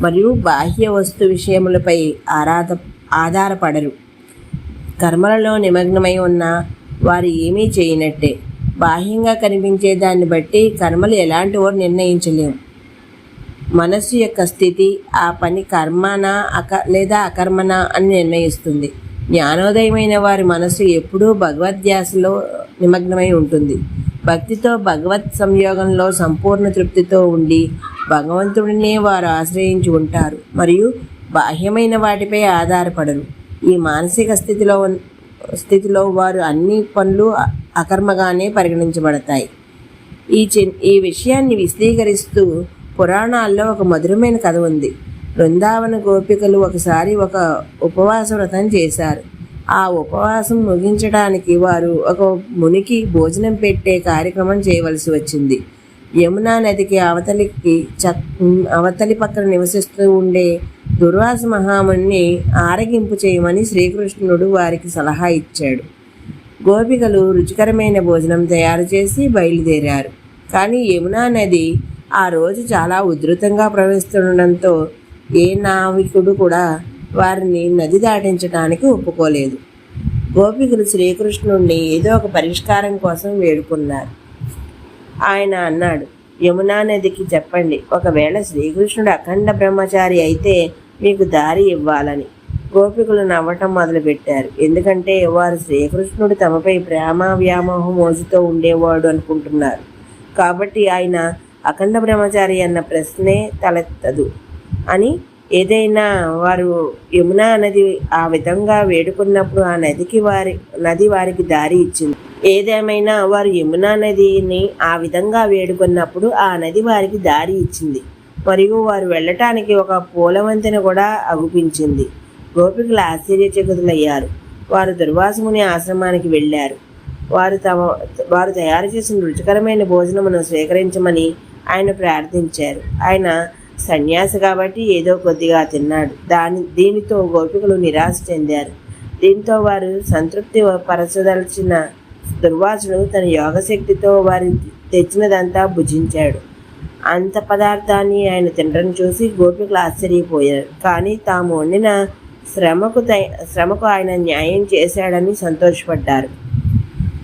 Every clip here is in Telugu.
మరియు బాహ్య వస్తు విషయములపై ఆరాధ ఆధారపడరు. కర్మలలో నిమగ్నమై ఉన్న వారు ఏమీ చేయనట్టే. బాహ్యంగా కనిపించే దాన్ని బట్టి కర్మలు ఎలాంటివో నిర్ణయించలేము. మనస్సు యొక్క స్థితి ఆ పని కర్మనా అక లేదా అకర్మనా అని నిర్ణయిస్తుంది. జ్ఞానోదయమైన వారి మనస్సు ఎప్పుడూ భగవద్ధ్యాసలో నిమగ్నమై ఉంటుంది. భక్తితో భగవత్ సంయోగంలో సంపూర్ణ తృప్తితో ఉండి భగవంతుడినే వారు ఆశ్రయించి ఉంటారు మరియు బాహ్యమైన వాటిపై ఆధారపడరు. ఈ మానసిక స్థితిలో స్థితిలో వారు అన్ని పనులు అకర్మగానే పరిగణించబడతాయి. ఈ చి- ఈ విషయాన్ని విశదీకరిస్తూ పురాణాల్లో ఒక మధురమైన కథ ఉంది. బృందావన గోపికలు ఒకసారి ఒక ఉపవాస వ్రతం చేశారు. ఆ ఉపవాసం ముగించడానికి వారు ఒక మునికి భోజనం పెట్టే కార్యక్రమం చేయవలసి వచ్చింది. యమునా నదికి అవతలికి చ అవతలి పక్కన నివసిస్తూ ఉండే దుర్వాస మహాముని ఆరగింపు చేయమని శ్రీకృష్ణుడు వారికి సలహా ఇచ్చాడు. గోపికలు రుచికరమైన భోజనం తయారు చేసి బయలుదేరారు. కానీ యమునా నది ఆ రోజు చాలా ఉధృతంగా ప్రవహిస్తుండడంతో ఏ నావికుడు కూడా వారిని నది దాటించడానికి ఒప్పుకోలేదు. గోపికలు శ్రీకృష్ణుడిని ఏదో ఒక పరిష్కారం కోసం వేడుకున్నారు. ఆయన అన్నాడు యమునా నదికి చెప్పండి. ఒకవేళ శ్రీకృష్ణుడు అఖండ బ్రహ్మచారి అయితే మీకు దారి ఇవ్వాలని. గోపికులు నవ్వటం మొదలుపెట్టారు. ఎందుకంటే వారు శ్రీకృష్ణుడు తమపై ప్రేమ వ్యామోహం మోజుతో ఉండేవాడు అనుకుంటున్నారు. కాబట్టి ఆయన అఖండ బ్రహ్మచారి అన్న ప్రశ్నే తలెత్తదు అని ఏదైనా వారు యమునా నది ఆ విధంగా వేడుకున్నప్పుడు ఆ నదికి వారి నది వారికి దారి ఇచ్చింది. ఏదేమైనా వారు యమునా నదిని ఆ విధంగా వేడుకున్నప్పుడు ఆ నది వారికి దారి ఇచ్చింది. మరియు వారు వెళ్ళటానికి ఒక పూలవంతెన కూడా అగుపించింది. గోపికలు ఆశ్చర్యచకితులయ్యారు. వారు దుర్వాసముని ఆశ్రమానికి వెళ్ళారు. వారు తమ వారు తయారు చేసిన రుచికరమైన భోజనమును స్వీకరించమని ఆయన ప్రార్థించారు. ఆయన సన్యాసి కాబట్టి ఏదో కొద్దిగా తిన్నాడు. దాని దీనితో గోపికలు నిరాశ చెందారు. దీంతో వారు సంతృప్తి పరచదలిచిన దుర్వాసుడు తన యోగశక్తితో వారి తెచ్చినదంతా భుజించాడు. అంత పదార్థాన్ని ఆయన తినడం చూసి గోపికలు ఆశ్చర్యపోయారు. కానీ తాము వండిన శ్రమకు తయ- శ్రమకు ఆయన న్యాయం చేశాడని సంతోషపడ్డారు.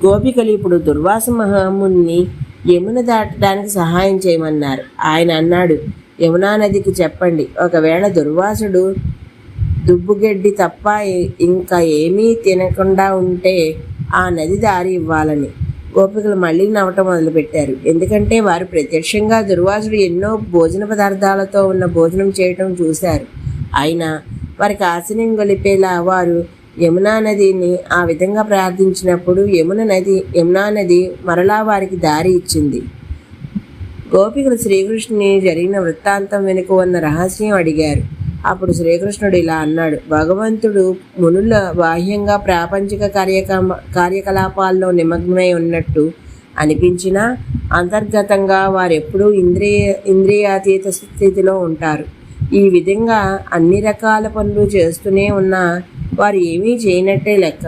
గోపికలు ఇప్పుడు దుర్వాస మహాముని యమున దాటడానికి సహాయం చేయమన్నారు. ఆయన అన్నాడు యమునా నదికి చెప్పండి. ఒకవేళ దుర్వాసుడు దుబ్బుగడ్డి తప్ప ఇంకా ఏమీ తినకుండా ఉంటే ఆ నది దారి ఇవ్వాలని గోపికలు మళ్ళీ నవ్వటం మొదలుపెట్టారు. ఎందుకంటే వారు ప్రత్యక్షంగా దుర్వాసుడు ఎన్నో భోజన పదార్థాలతో ఉన్న భోజనం చేయటం చూశారు. అయినా వారికి ఆశనం గొలిపేలా వారు యమునా నదిని ఆ విధంగా ప్రార్థించినప్పుడు యమున నది యమునా నది మరలా వారికి దారి ఇచ్చింది. గోపికలు శ్రీకృష్ణుని జరిగిన వృత్తాంతం వెనుక ఉన్న రహస్యం అడిగారు. అప్పుడు శ్రీకృష్ణుడు ఇలా అన్నాడు భగవంతుడు మునుల బాహ్యంగా ప్రాపంచిక కార్యక్రమ కార్యకలాపాల్లో నిమగ్నమై ఉన్నట్టు అనిపించినా అంతర్గతంగా వారెప్పుడూ ఇంద్రియ ఇంద్రియాతీత స్థితిలో ఉంటారు. ఈ విధంగా అన్ని రకాల పనులు చేస్తూనే ఉన్నా వారు ఏమీ చేయనట్టే లెక్క.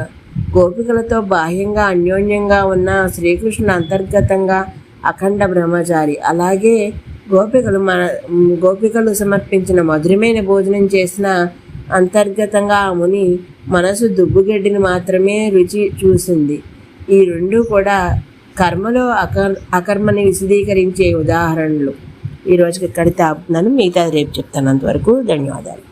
గోపికలతో బాహ్యంగా అన్యోన్యంగా ఉన్న శ్రీకృష్ణుడు అంతర్గతంగా అఖండ బ్రహ్మచారి. అలాగే గోపికలు మన గోపికలు సమర్పించిన మధురమైన భోజనం చేసిన అంతర్గతంగా ఆ ముని మనసు దుబ్బుగడ్డిని మాత్రమే రుచి చూసింది. ఈ రెండు కూడా కర్మలో అకర్ అకర్మని విశదీకరించే ఉదాహరణలు. ఈరోజుకి ఇక్కడ ఆపుతున్నాను. మిగతా రేపు చెప్తాను. అంతవరకు ధన్యవాదాలు.